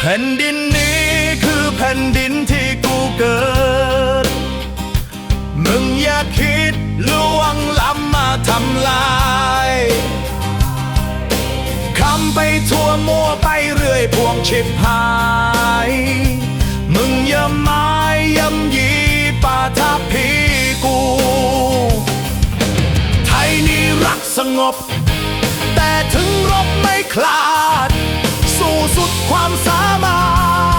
แผ่นดินนี้คือแผ่นดินที่กูเกิด มึงอย่าคิดล่วงล้ำมาทำลายคำไปทั่วมัวไปเรื่อยพวงชิบหาย มึงอย่าไม้ย่ำยีป่าทับพีกู ไทยนี้รักสงบ แต่ถึงรบไม่คลาย ความสามา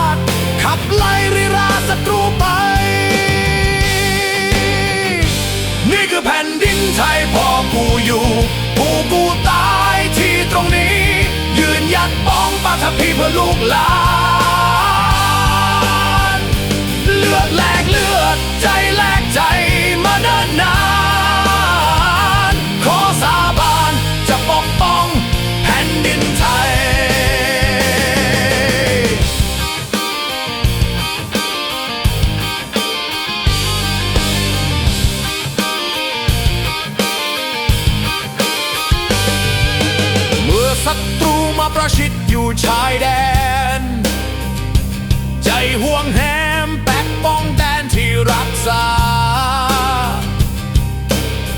รถ ขับไล่ริราศัตรูไป นี่คือแผ่นดินไทยพ่อกูอยู่กูกูตายที่ตรงนี้ ยืนยัดป้องปาทพีเพื่อลูกหลาน ศัตรูมาประชิดอยู่ชายแดน ใจห่วงแหมแปกป้องแดนที่รักษา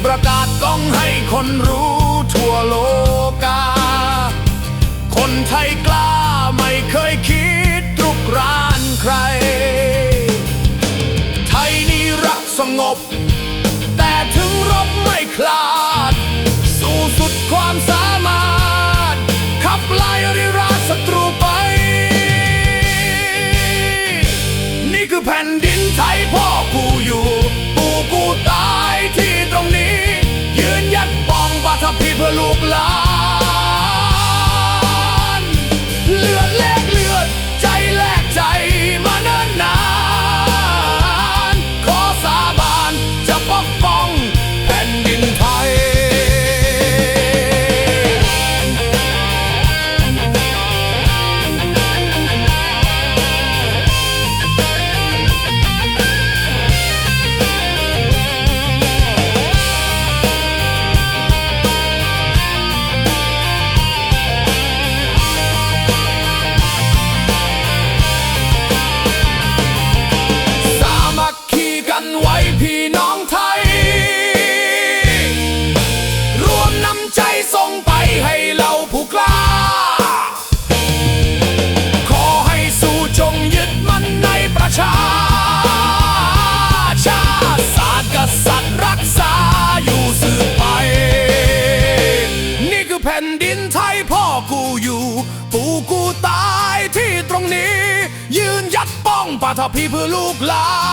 ประกาศก้องให้คนรู้ทั่วโลกา คนไทยกล้าไม่เคยคิดรุกรานใคร ไทยนี่รักสงบ ปฐ แผ่นดินไทยพ่อกูอยู่ ปู่กูตายที่ตรงนี้ ยืนยัดป้องปาทพีเพื่อลูกหลาน